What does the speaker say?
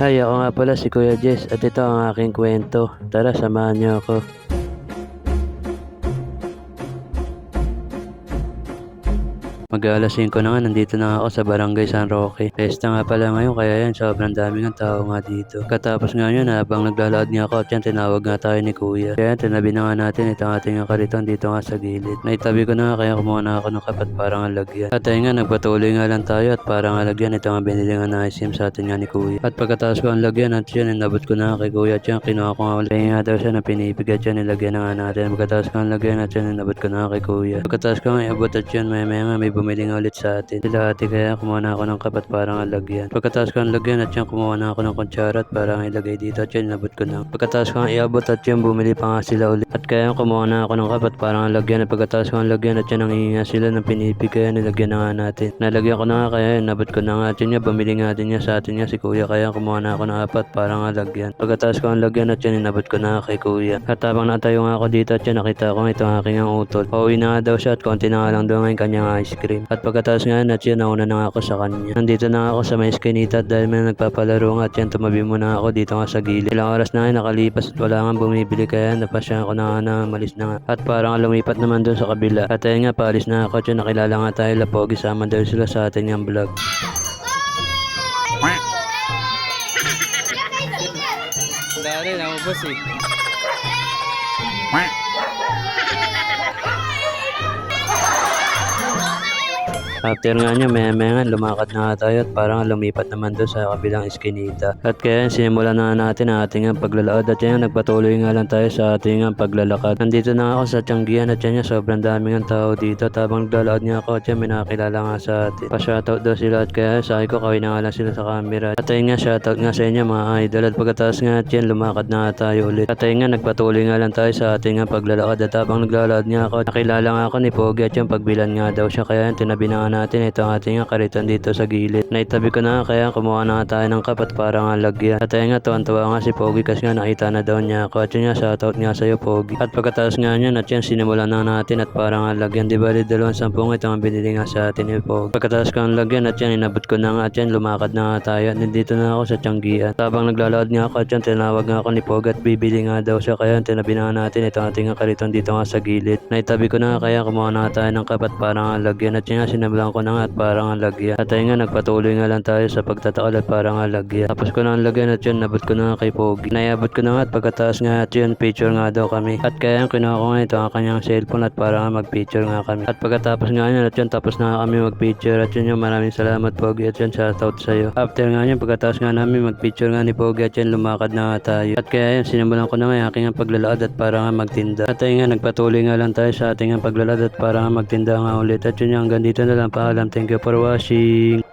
Hi, ako nga pala si Kuya Jess at ito ang aking kwento. Tara, samahan niyo ako. Mag-aalas 5 na nga, nandito na ako sa Barangay San Roque. Pesta nga pala ngayon, kaya yan, sobrang dami ng tao nga dito. Katapos nga yun, habang naglalakad nga ako at yan, tinawag nga tayo ni Kuya. Kaya tinabi na nga natin itong ating kariton dito nga sa gilid. Naitabi ko na nga, kaya kumuha na ako ng kapat parang alagyan. At ayun nga, nagpatuloy nga lang tayo at parang alagyan, ito nga binili nga na isim sa atin nga ni Kuya. At pagkatapos ko ang lagyan at yan, inabot ko na kay Kuya at yan, kinuha ko nga ulit. Kaya nga daw siya na pinipig at yan, nilagyan na nga natin. Pagkatapos ko ang lagyan at yan, inabot ko na kay Kuya. Pagkatapos ko nga iabot at yan, may may may bumili nga ulit sa atin. Sila ate kaya kumuha na ako ng kapat parang alagyan. Pagkatapos ko ang lagyan at yan, kumuha na ako ng kutsara at parang ilagay dito at yan, inabot ko na. Pagkatapos ko nga iabot at yan, bumili pa nga sila ulit. At kaya kumuha na ako ng kapat parang alagyan at pagkatapos ko ang lagyan at yan, nangihinga sila ng pinipig kaya nilagyan na nga natin. Nalagyan ko na nga kaya inabot ko na nga at yun nga, bumili nga din niya sa atin niya si kuya kaya kumuha na ako ng apat parang alagyan. Pagkatapos ko ang lagyan at yan, inabot ko na kay kuya. At habang natayo nga ako dito at yan, nakita ko ito ang aking ang utol. Pauwi na nga daw siya at konti na nga lang daw ngayon kanyang ice cream. At pagkatapos nga at yan, nauna na nga ako sa kanya. Nandito na ako sa may eskinita at dahil may nagpapalaro nga at yan, tumabi muna ako dito nga sa gilid. Ilang oras na nga nakalipas at wala nga bumibili kaya napasya ko na nga na malis na nga. At parang lumipat naman doon sa kabila. At ayun nga, paalis na ako at yan, nakilala nga tayo Lapogi. Sama daw sila sa atin yung vlog. Dari, naubos eh. After nga nyo, maya maya lumakad na tayo at parang lumipat naman doon sa kabilang eskinita. At kaya sinimulan na natin ang ating ang paglalakad at yan, nagpatuloy nga lang tayo sa ating ang paglalakad. Nandito na ako sa Tianggian at yan, sobrang dami ng tao dito. At habang naglalakad nga ako at yan, may nakakilala nga sa atin. Pa-shoutout daw sila at kaya sabi ko, kawin na nga lang sila sa camera. At ayun nga, shoutout nga sa inyo mga idol. At pagkatapos nga at yan, lumakad na tayo ulit. At ayun nga, nagpatuloy nga lang tayo sa ating ang paglalakad. At habang naglalakad nga ako, nakilala nga ako ni Pogi at yung pagbilan nga daw siya. Kaya yan, tinabi na natin ito ang ating kariton dito sa gilid. Naitabi ko na kaya kumuha na tayo ng kapat para nga lagyan. At ayun nga, tuwan-tuwa nga si Pogi kasi nga nakita na daw niya ako. At yun nga, shoutout nga sa'yo Pogi. At pagkatapos nga niyan, at yan, sinimulan na natin at para nga lagyan. Di ba, dalawang sampung ito ang binili nga sa atin ni Pogi. Pagkatapos ko ang lagyan at yan, inabot ko na nga at yan, lumakad na nga tayo. At nandito na ako sa Tianggian. Habang naglalakad nga ako at yan, tinawag nga ako ni Pogi at bibili nga daw siya. Kaya tinabi na natin ito ating kariton dito nga sa gilid. Naitabi ko na kaya kumuha na tayo ng kapat para nga lagyan. At yun nga, sinabihan ko na nga at para nga lagyan. At ayun nga, nagpatuloy nga lang tayo sa pagtatakal at para nga lagyan. Tapos ko na ang lagyan at yun, nabot ko na nga kay Pogi. Naiabot ko na nga at pagkataas nga at yun, picture nga daw kami. At kaya kinuha ko nga ito ang kanyang cellphone at para nga mag-picture nga kami. At pagkatapos nga yun at yun, tapos na kami mag-picture at yun yung maraming salamat Pogi at yun, shoutout sa'yo. After nga yun, pagkatapos nga namin mag-picture nga ni Pogi at yun, lumakad na nga tayo. At kaya yun, sinimulan ko na nga aking ang paglalakad at para nga magtinda. At ayun nga, nagpatuloy nga lang tayo sa ating ang paglalakad at para nga magtinda nga ulit. At yun hanggang dito na lang paalam. Thank you for watching.